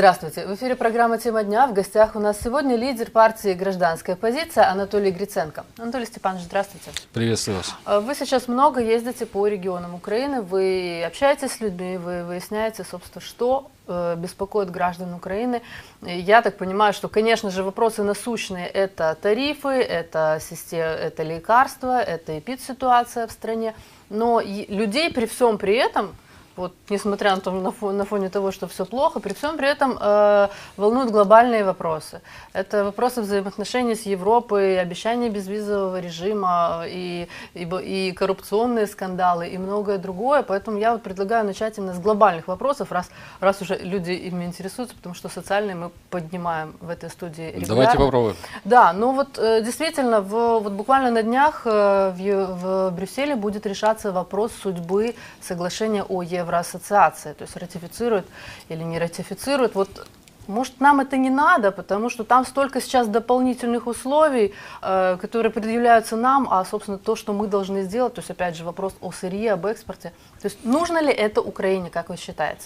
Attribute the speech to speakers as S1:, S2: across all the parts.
S1: Здравствуйте. В эфире программа «Тема дня». В гостях у нас сегодня лидер партии «Гражданская позиция» Анатолий Гриценко. Анатолий Степанович, здравствуйте.
S2: Приветствую вас.
S1: А, вы сейчас много ездите по регионам Украины, вы общаетесь с людьми, вы выясняете, собственно, что э, беспокоит граждан Украины. Я так понимаю, что, конечно же, вопросы насущные – это тарифы, это, система, это лекарства, это эпид-ситуация в стране. Но людей при всем при этом – вот, несмотря на, то, на, фоне, на фоне того, что все плохо, при всем при этом э, волнуют глобальные вопросы. Это вопросы взаимоотношений с Европой, обещание безвизового режима и, и, и коррупционные скандалы и многое другое. Поэтому я вот предлагаю начать именно с глобальных вопросов, раз, раз уже люди ими интересуются, потому что социальные мы поднимаем в этой студии регулярно.
S2: Давайте попробуем.
S1: Да, ну вот э, действительно, в, вот буквально на днях э, в, в Брюсселе будет решаться вопрос судьбы соглашения о Евро Евроассоциация, то есть ратифицирует или не ратифицирует. Вот может, нам это не надо, потому что там столько сейчас дополнительных условий, э, которые предъявляются нам, а, собственно, то, что мы должны сделать, то есть, опять же, вопрос о сырье, об экспорте. То есть, нужно ли это Украине, как вы считаете?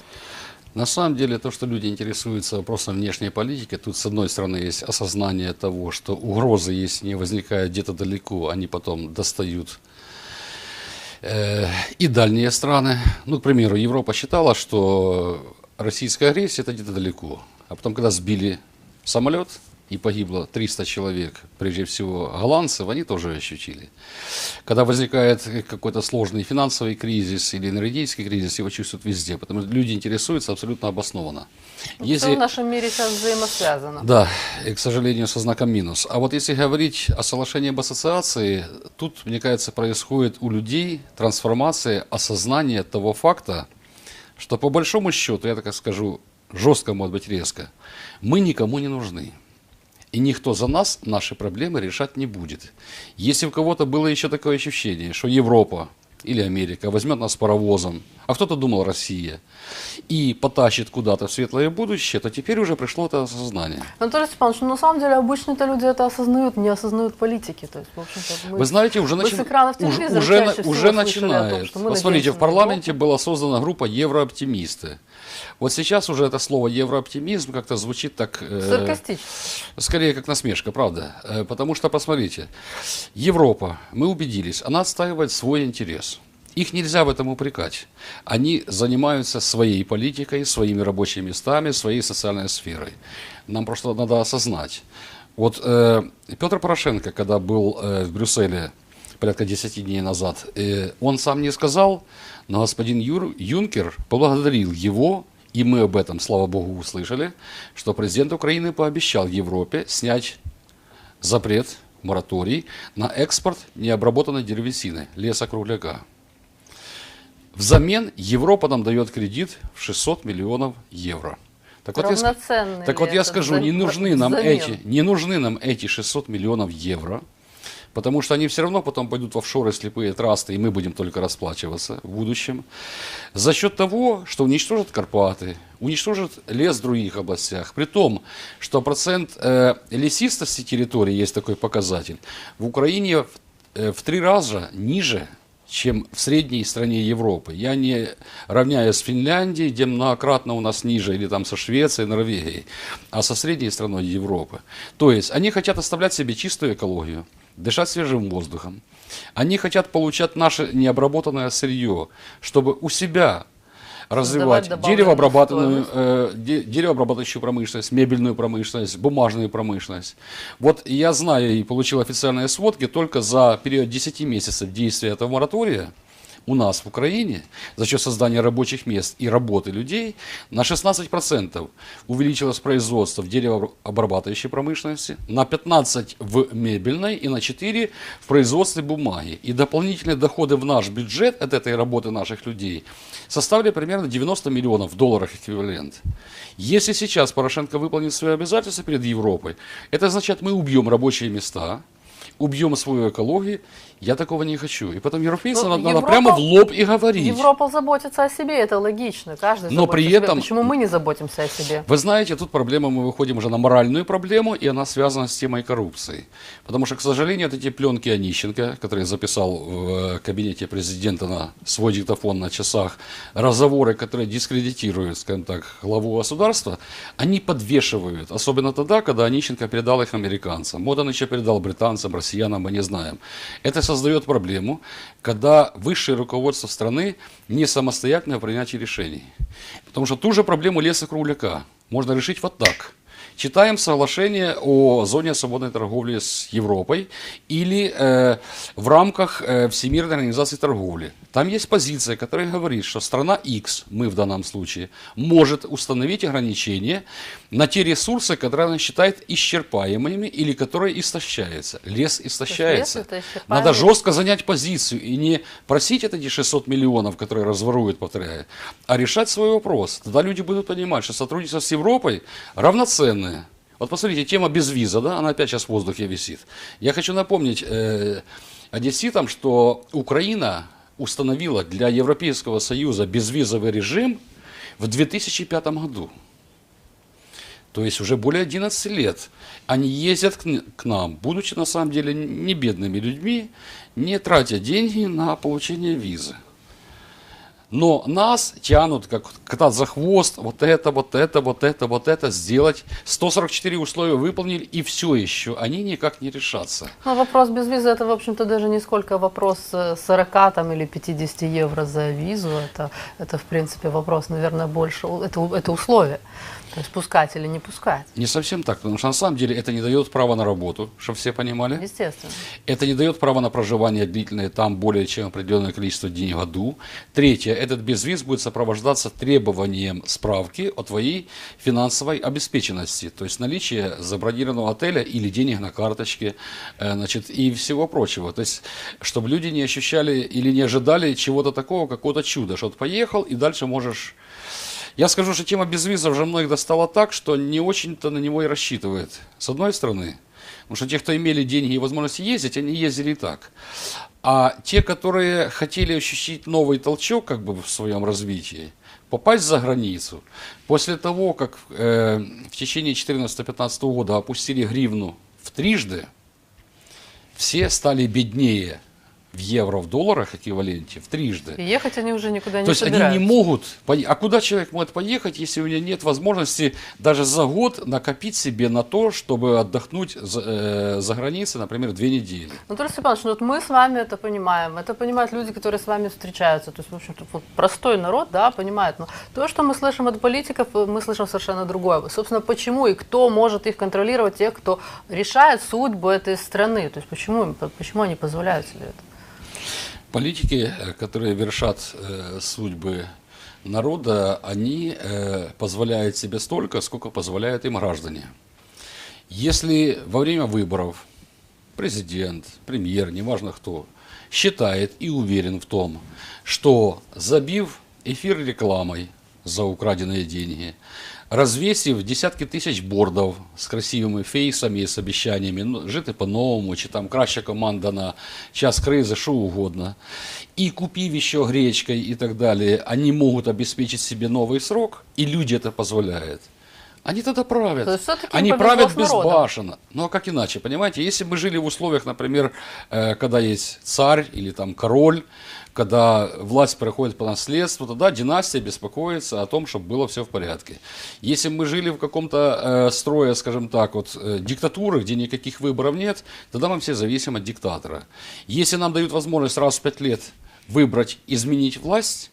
S2: На самом деле, то, что люди интересуются вопросом внешней политики, тут, с одной стороны, есть осознание того, что угрозы, если не возникают где-то далеко, они потом достают и дальние страны. Ну, к примеру, Европа считала, что российская агрессия это где-то далеко. А потом, когда сбили самолет, и погибло 300 человек, прежде всего голландцев, они тоже ощутили. Когда возникает какой-то сложный финансовый кризис или энергетический кризис, его чувствуют везде, потому что люди интересуются абсолютно обоснованно.
S1: Ну, если... Все в нашем мире сейчас взаимосвязано.
S2: Да, и, к сожалению, со знаком минус. А вот если говорить о соглашении об ассоциации, тут, мне кажется, происходит у людей трансформация осознания того факта, что по большому счету, я так скажу, жестко, может быть, резко, мы никому не нужны. И никто за нас наши проблемы решать не будет. Если у кого-то было еще такое ощущение, что Европа или Америка возьмет нас паровозом, а кто-то думал Россия, и потащит куда-то в светлое будущее, то теперь уже пришло это осознание.
S1: Анатолий Степанович, ну, на самом деле обычно-то люди это осознают, не осознают политики. То есть, в общем-то,
S2: мы, Вы знаете, уже, начи... уже, уже, уже начинает. Том, Посмотрите, в парламенте была создана группа «Еврооптимисты». Вот сейчас уже это слово еврооптимизм как-то звучит так...
S1: Э, Саркастично.
S2: Скорее, как насмешка, правда. Э, потому что, посмотрите, Европа, мы убедились, она отстаивает свой интерес. Их нельзя в этом упрекать. Они занимаются своей политикой, своими рабочими местами, своей социальной сферой. Нам просто надо осознать. Вот э, Петр Порошенко, когда был э, в Брюсселе порядка 10 дней назад, э, он сам не сказал, но господин Юр, Юнкер поблагодарил его и мы об этом, слава богу, услышали, что президент Украины пообещал Европе снять запрет, мораторий на экспорт необработанной деревесины, леса-кругляка. Взамен Европа нам дает кредит в 600 миллионов евро.
S1: Так вот, я,
S2: так вот я скажу, не нужны, нам эти, не нужны нам эти 600 миллионов евро – Потому что они все равно потом пойдут в офшоры, слепые трасты, и мы будем только расплачиваться в будущем. За счет того, что уничтожат Карпаты, уничтожат лес в других областях. При том, что процент э, лесистости территории, есть такой показатель, в Украине в, э, в три раза ниже, чем в средней стране Европы. Я не равняюсь с Финляндией, где многократно у нас ниже, или там со Швецией, Норвегией, а со средней страной Европы. То есть они хотят оставлять себе чистую экологию, дышать свежим воздухом. Они хотят получать наше необработанное сырье, чтобы у себя развивать. деревообрабатывающую, э, деревообрабатывающую промышленность, мебельную промышленность, бумажную промышленность. Вот я знаю и получил официальные сводки только за период 10 месяцев действия этого моратория – у нас в Украине за счет создания рабочих мест и работы людей на 16% увеличилось производство в деревообрабатывающей промышленности, на 15% в мебельной и на 4% в производстве бумаги. И дополнительные доходы в наш бюджет от этой работы наших людей составили примерно 90 миллионов долларов эквивалент. Если сейчас Порошенко выполнит свои обязательства перед Европой, это означает, мы убьем рабочие места – убьем свою экологию. Я такого не хочу. И потом европейцам
S1: Ну,
S2: надо,
S1: Европа-
S2: прямо в лоб и говорить.
S1: Европа заботится о себе, это логично. Каждый
S2: Но при этом-
S1: Почему мы не заботимся о себе?
S2: Вы знаете, тут проблема, мы выходим уже на моральную проблему, и она связана с темой коррупции. Потому что, к сожалению, вот эти пленки Онищенко, который записал в э, кабинете президента на свой диктофон на часах, разговоры, которые дискредитируют, скажем так, главу государства, они подвешивают. Особенно тогда, когда Онищенко передал их американцам. Моданович передал британцам, россиянам, мы не знаем. Это создает проблему, когда высшее руководство страны не самостоятельно в принятии решений. Потому что ту же проблему леса кругляка можно решить вот так. Читаем соглашение о зоне свободной торговли с Европой или э, в рамках э, Всемирной организации торговли. Там есть позиция, которая говорит, что страна X, мы в данном случае, может установить ограничения на те ресурсы, которые она считает исчерпаемыми или которые истощаются. Лес истощается.
S1: лес.
S2: Надо жестко занять позицию и не просить эти 600 миллионов, которые разворуют, повторяю, а решать свой вопрос. Тогда люди будут понимать, что сотрудничество с Европой равноценное. Вот посмотрите, тема безвиза, да, она опять сейчас в воздухе висит. Я хочу напомнить э, одесситам, что Украина установила для Европейского Союза безвизовый режим в 2005 году. То есть уже более 11 лет они ездят к, нам, будучи на самом деле не бедными людьми, не тратя деньги на получение визы. Но нас тянут, как кота за хвост, вот это, вот это, вот это, вот это сделать. 144 условия выполнили, и все еще они никак не решатся.
S1: Ну, вопрос без визы, это, в общем-то, даже не сколько вопрос э, 40 там, или 50 евро за визу. Это, это в принципе, вопрос, наверное, больше, это, это условие. То есть пускать или не пускать,
S2: Не совсем так, потому что на самом деле это не дает права на работу, чтобы все понимали.
S1: естественно.
S2: Это не дает права на проживание длительное там более чем определенное количество дней в году. Третье, этот безвиз будет сопровождаться требованием справки о твоей финансовой обеспеченности, то есть наличие забронированного отеля или денег на карточке, э, значит, и всего прочего. То есть, чтобы люди не ощущали или не ожидали чего-то такого, какого-то чуда, что вот поехал и дальше можешь я скажу, что тема безвиза уже многих достала так, что не очень-то на него и рассчитывает. С одной стороны, потому что те, кто имели деньги и возможность ездить, они ездили и так. А те, которые хотели ощутить новый толчок как бы в своем развитии, попасть за границу, после того, как э, в течение 2014-2015 года опустили гривну в трижды, все стали беднее в евро, в долларах эквиваленте, в трижды.
S1: И ехать они уже никуда не
S2: То есть
S1: собираются.
S2: они не могут. А куда человек может поехать, если у него нет возможности даже за год накопить себе на то, чтобы отдохнуть за, э, за границей, например, две недели?
S1: Анатолий Степанович, ну вот мы с вами это понимаем, это понимают люди, которые с вами встречаются, то есть, в общем-то, вот простой народ, да, понимает, но то, что мы слышим от политиков, э, мы слышим совершенно другое. Собственно, почему и кто может их контролировать, те, кто решает судьбу этой страны, то есть почему, почему они позволяют себе это?
S2: Политики, э, которые вершат э, судьбы народа, они э, позволяют себе столько, сколько позволяют им граждане. Если во время выборов президент, премьер, неважно кто, считает и уверен в том, что забив эфир рекламой за украденные деньги, развесив десятки тысяч бордов с красивыми фейсами и с обещаниями, ну, жити по-новому, чи там краща команда на час кризи, що угодно, и купив еще гречкой и так далее, они могут обеспечить себе новый срок, и люди это позволяют. Они тогда правят.
S1: То есть
S2: Они правят безбашенно. Ну а как иначе, понимаете? Если бы мы жили в условиях, например, э, когда есть царь или там король, когда власть проходит по наследству, тогда династия беспокоится о том, чтобы было все в порядке. Если мы жили в каком-то э, строе, скажем так, вот э, диктатуры, где никаких выборов нет, тогда мы все зависим от диктатора. Если нам дают возможность раз в пять лет выбрать, изменить власть,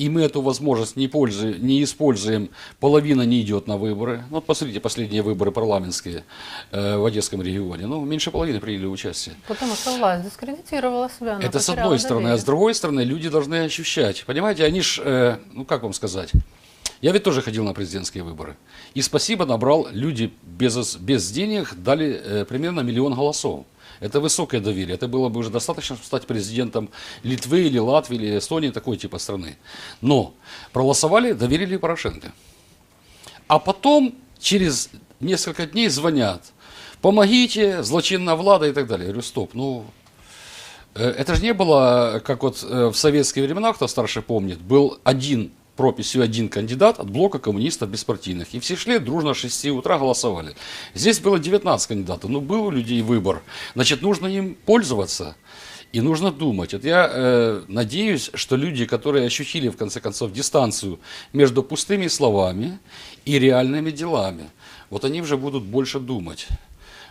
S2: и мы эту возможность не, пользуем, не используем, половина не идет на выборы. Ну, вот посмотрите, последние выборы парламентские э, в Одесском регионе. Ну, меньше половины приняли участие.
S1: Потому что власть дискредитировала себя.
S2: Это с одной стороны. А
S1: доверие.
S2: с другой стороны, люди должны ощущать. Понимаете, они ж, э, ну как вам сказать, я ведь тоже ходил на президентские выборы. И спасибо набрал люди без, без денег, дали э, примерно миллион голосов. Это высокое доверие. Это было бы уже достаточно, чтобы стать президентом Литвы или Латвии или Эстонии, такой типа страны. Но проголосовали, доверили Порошенко. А потом, через несколько дней звонят. помогите, злочинная влада и так далее. Я говорю, стоп, ну, э, это же не было, как вот э, в советские времена, кто старше помнит, был один прописью один кандидат от блока коммунистов беспартийных. И все шли дружно с 6 утра голосовали. Здесь было 19 кандидатов, но был у людей выбор. Значит, нужно им пользоваться. И нужно думать. Вот я э, надеюсь, что люди, которые ощутили в конце концов дистанцию между пустыми словами и реальными делами, вот они уже будут больше думать.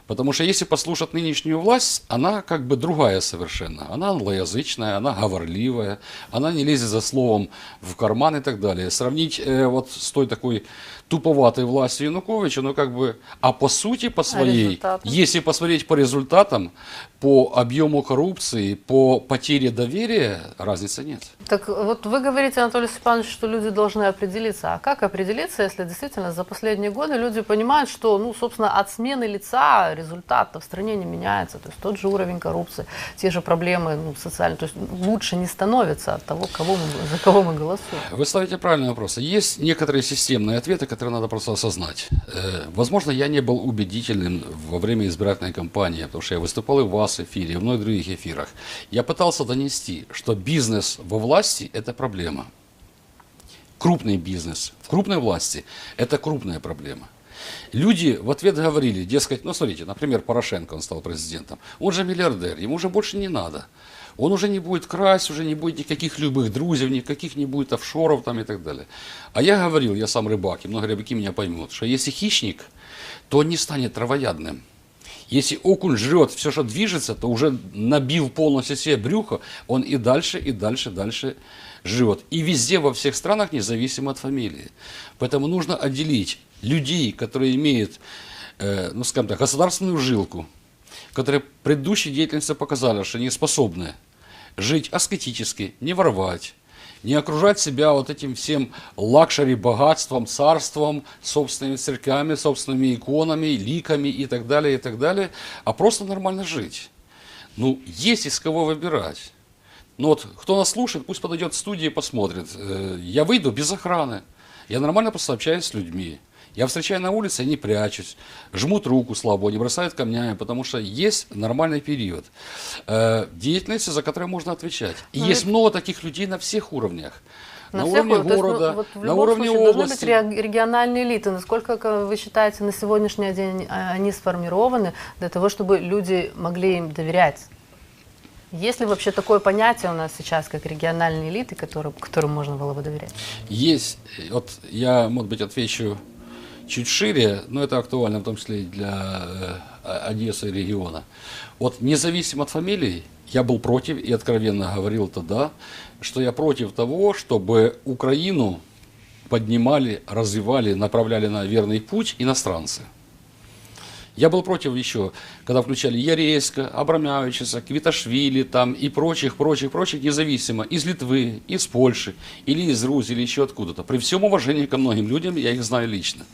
S2: Потому что если послушать нынешнюю власть, она как бы другая совершенно. Она англоязычная, она говорливая, она не лезет за словом в карман и так далее. Сравнить э, вот с той такой туповатой властью Януковича, ну как бы, а по сути, по своей,
S1: результатам?
S2: если посмотреть по результатам, по объему коррупции, по потере доверия, разницы нет.
S1: Так вот вы говорите, Анатолий Степанович, что люди должны определиться. А как определиться, если действительно за последние годы люди понимают, что, ну, собственно, от смены лица результат в стране не меняется. То есть тот же уровень коррупции, те же проблемы ну, социальные. То есть лучше не становится от того, кого мы, за кого мы голосуем.
S2: Вы ставите правильный вопрос. Есть некоторые системные ответы, которые надо просто осознать. Э, Возможно, я не был убедительным во время избирательной кампании, потому что я выступал и в вас эфире, и в многих других эфирах. Я пытался донести, что бизнес во власти – это проблема. Крупный бизнес в крупной власти – это крупная проблема. Люди в ответ говорили, дескать, ну смотрите, например, Порошенко, он стал президентом, он же миллиардер, ему уже больше не надо. Он уже не будет красть, уже не будет никаких любых друзей, никаких не будет офшоров там и так далее. А я говорил, я сам рыбак, и много рыбаки меня поймут, что если хищник, то он не станет травоядным. Если окунь жрет все, что движется, то уже набил полностью себе брюхо, он и дальше, и дальше, дальше живет. И везде, во всех странах, независимо от фамилии. Поэтому нужно отделить людей, которые имеют, э, ну скажем так, государственную жилку, которые в предыдущей деятельности показали, что они способны жить аскетически, не воровать, не окружать себя вот этим всем лакшери, богатством, царством, собственными церквями, собственными иконами, ликами и так далее, и так далее, а просто нормально жить. Ну, есть из кого выбирать. Ну вот, кто нас слушает, пусть подойдет в студию и посмотрит. Э, Я выйду без охраны. Я нормально просто общаюсь с людьми. Я встречаю на улице, не прячусь, жмут руку слабо, не бросают камнями, потому что есть нормальный период э, деятельности, за которую можно отвечать. И
S1: Но
S2: есть
S1: ведь-
S2: много таких людей на всех уровнях. На,
S1: всех
S2: уровне.
S1: То есть, ну,
S2: города,
S1: вот в
S2: на уровне
S1: случае должны
S2: области.
S1: быть ре- региональные элиты. Насколько как вы считаете, на сегодняшний день а, они сформированы для того, чтобы люди могли им доверять? Есть ли вообще такое понятие у нас сейчас, как региональные элиты, которым, которым можно было бы доверять?
S2: Есть, э, вот я, может быть, отвечу чуть шире, но это актуально в том числе и для э, Одессы и региона. Вот независимо от фамилий, я был против и откровенно говорил тогда, что я против того, чтобы Украину поднимали, развивали, направляли на верный путь иностранцы. Я был против еще, когда включали Ярейска, Абрамявича, Квиташвили там и прочих, прочих, прочих, независимо, из Литвы, из Польши, или из Грузии, или еще откуда-то. При всем уважении ко многим людям, я их знаю лично.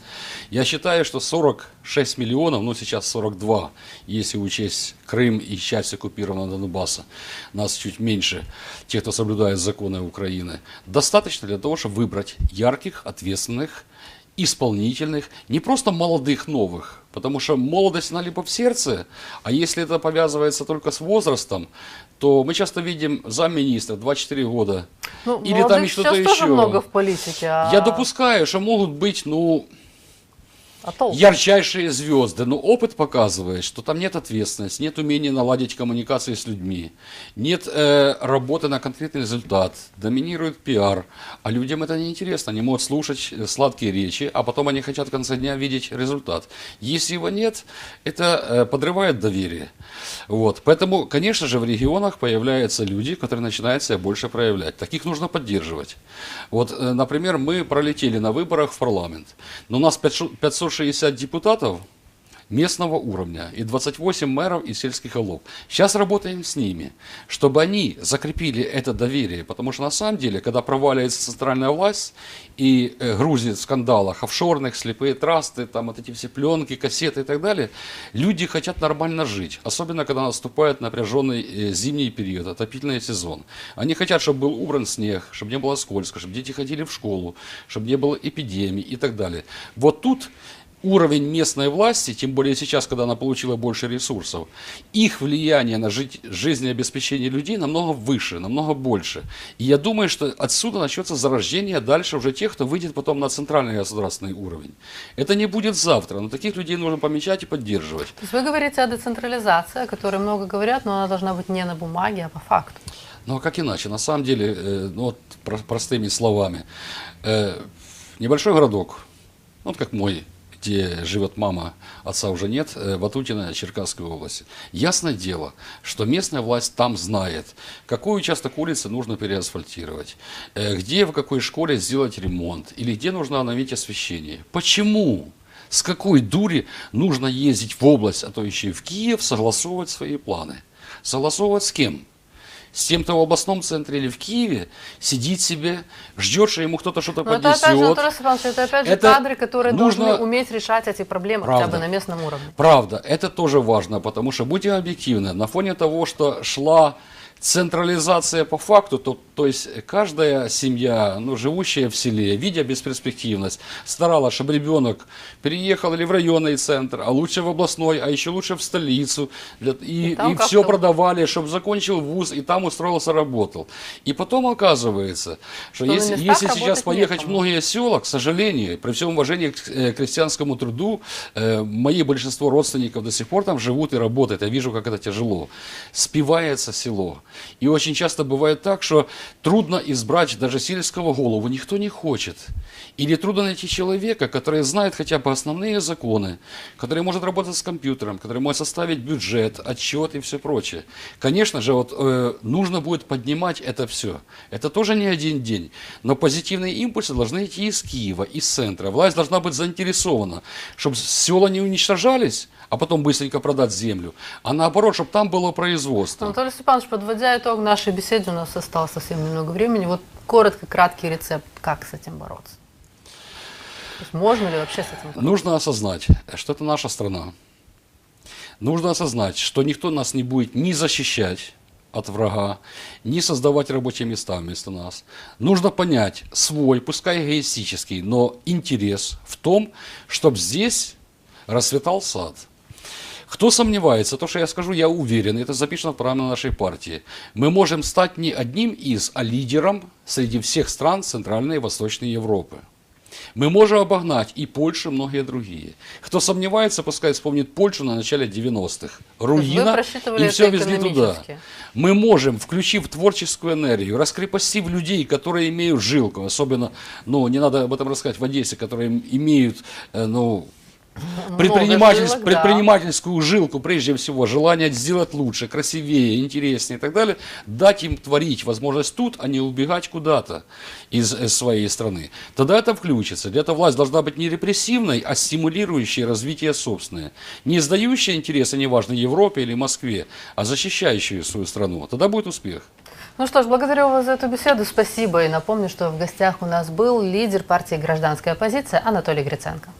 S2: Я считаю, что 46 миллионов, ну сейчас 42, если учесть Крым и часть оккупированного Донбасса, нас чуть меньше, тех, кто соблюдает законы Украины, достаточно для того, чтобы выбрать ярких, ответственных, исполнительных, не просто молодых новых, потому что молодость она либо в сердце, а если это повязывается только с возрастом, то мы часто видим замминистра 24 года,
S1: Ну,
S2: или там что-то еще.
S1: много в политике. А,
S2: Я допускаю, что могут быть, ну,
S1: а
S2: ярчайшие звезды, но опыт показывает, что там нет ответственности, нет умения наладить коммуникации с людьми, нет э, работы на конкретный результат, доминирует пиар, а людям это не интересно, они могут слушать э, сладкие речи, а потом они хотят в конце дня видеть результат. Если его нет, это э, подрывает доверие. Вот. Поэтому, конечно же, в регионах появляются люди, которые начинают себя больше проявлять. Таких нужно поддерживать. Вот, э, например, мы пролетели на выборах в парламент, но у нас 500 560 депутатов местного уровня и 28 мэров и сельских голов. Сейчас работаем с ними, чтобы они закрепили это доверие, потому что на самом деле, когда проваливается центральная власть и э, грузит в скандалах офшорных, слепые трасты, там вот эти все пленки, кассеты и так далее, люди хотят нормально жить, особенно когда наступает напряженный э, зимний период, отопительный сезон. Они хотят, чтобы был убран снег, чтобы не было скользко, чтобы дети ходили в школу, чтобы не было эпидемий и так далее. Вот тут уровень местной власти, тем более сейчас, когда она получила больше ресурсов, их влияние на жить, жизнеобеспечение людей намного выше, намного больше. И я думаю, что отсюда начнется зарождение дальше уже тех, кто выйдет потом на центральный государственный уровень. Это не будет завтра, но таких людей нужно помечать и поддерживать.
S1: То есть вы говорите о децентрализации, о которой много говорят, но она должна быть не на бумаге, а по факту.
S2: Ну а как иначе? На самом деле, э, ну вот про- простыми словами, э, небольшой городок, ну, вот как мой, где живет мама, отца уже нет, э, Ватутина, Черкасской области. Ясное дело, что местная власть там знает, какой участок улицы нужно переасфальтировать, э, где в какой школе сделать ремонт, или где нужно обновить освещение. Почему? С какой дури нужно ездить в область, а то еще и в Киев, согласовывать свои планы? Согласовывать с кем? С тем-то в областном центре или в Киеве сидит себе, ждет, что ему кто-то что-то
S1: Но это опять же,
S2: поднесет.
S1: Это опять же
S2: Это
S1: кадры, которые
S2: нужно-
S1: должны уметь решать эти проблемы хотя
S2: Правда.
S1: бы на местном уровне.
S2: Правда, это тоже важно, потому что, будем объективны, на фоне того, что шла централизация по факту, то, то есть каждая семья, ну, живущая в селе, видя бесперспективность, старалась, чтобы ребенок переехал или в районный центр, а лучше в областной, а еще лучше в столицу, для- и,
S1: И
S2: и все продавали, чтобы закончил вуз и там устроился, работал. И потом оказывается, что,
S1: Что
S2: если, если сейчас поехать в многие села, к сожалению, при всем уважении к э, крестьянскому труду, э, мои большинство родственников до сих пор там живут и работают. Я вижу, как это тяжело. Спивается село. И очень часто бывает так, что трудно избрать даже сельского голову, никто не хочет. Или трудно найти человека, который знает хотя бы основные законы, который может работать с компьютером, который может составить бюджет, отчет и все прочее. Конечно же, вот э, нужно будет поднимать это все. Это тоже не один день. Но позитивные импульсы должны идти из Киева, из центра. Власть должна быть заинтересована, чтобы села не уничтожались, а потом быстренько продать землю, а наоборот, чтобы там было производство.
S1: Анатолий Степанович, подводя итог нашей беседе, у нас осталось совсем немного времени. Вот коротко, краткий рецепт, как с этим бороться. Можно ли вообще с этим бороться?
S2: Нужно осознать, что это наша страна. Нужно осознать, что никто нас не будет ни защищать от врага, ни создавать рабочие места вместо нас. Нужно понять свой, пускай эгоистический, но интерес в том, чтобы здесь расцветал сад. Кто сомневается, то, что я скажу, я уверен, это записано в программе нашей партии. Мы можем стать не одним из, а лидером среди всех стран Центральной и Восточной Европы. Мы можем обогнать и Польшу, и многие другие. Кто сомневается, пускай вспомнит Польшу на начале 90-х. Руина, и все везли туда. Мы можем, включив творческую энергию, раскрепостив людей, которые имеют жилку, особенно, ну, не надо об этом рассказать, в Одессе, которые имеют, э, ну, предприниматель-
S1: жилок, да.
S2: предпринимательскую жилку, прежде всего, желание сделать лучше, красивее, интереснее и так далее, дать им творить возможность тут, а не убегать куда-то из, э, своей страны. Тогда это включится. Для этого власть должна быть не репрессивной, а стимулирующей развитие собственное. Не сдающая интересы, неважно, Европе или Москве, а защищающую свою страну. Тогда будет успех.
S1: Ну что ж, благодарю вас за эту беседу. Спасибо. И напомню, что в гостях у нас был лидер партии «Гражданская оппозиция» Анатолий Гриценко.